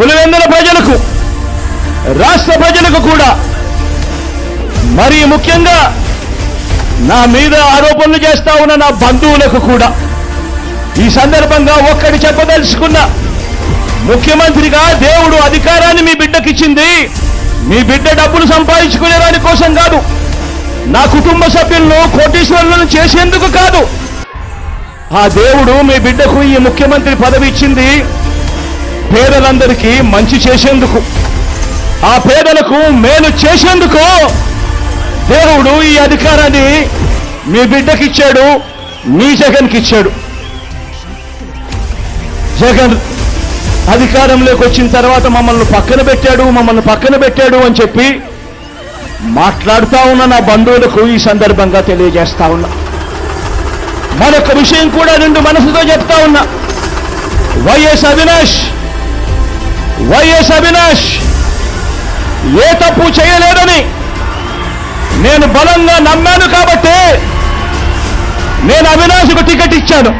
పులివెందుల ప్రజలకు రాష్ట్ర ప్రజలకు కూడా. మరి ముఖ్యంగా నా మీద ఆరోపణలు చేస్తా ఉన్న నా బంధువులకు కూడా. ఈ సందర్భంగా ఒక్కటి చెప్పదలుచుకున్నా ముఖ్యమంత్రిగా దేవుడు అధికారాన్ని మీ బిడ్డకిచ్చింది. మీ బిడ్డ డబ్బులు సంపాదించుకునే దాని కోసం కాదు. నా కుటుంబ సభ్యులను కోటీశ్వరులను చేసేందుకు కాదు. ఆ దేవుడు మీ బిడ్డకు ఈ ముఖ్యమంత్రి పదవి ఇచ్చింది. పేదలందరికీ మంచి చేసేందుకు ఆ పేదలకు మేలు చేసేందుకు దేవుడు ఈ అధికారాన్ని మీ బిడ్డకిచ్చాడు మీ జగన్కి ఇచ్చాడు. జగన్ అధికారంలోకి వచ్చిన తర్వాత మమ్మల్ని పక్కన పెట్టాడు మమ్మల్ని పక్కన పెట్టాడు అని చెప్పి మాట్లాడుతూ ఉన్న నా బంధువులకు ఈ సందర్భంగా తెలియజేస్తా ఉన్నా. మరొక విషయం కూడా రెండు మనసుతో చెప్తా ఉన్నా. వైఎస్ అవినాష్ వైఎస్ అవినాష్ ఏ తప్పు చేయలేదని నేను బలంగా నమ్మాను కాబట్టి నేను అవినాష్కు టికెట్ ఇచ్చాను.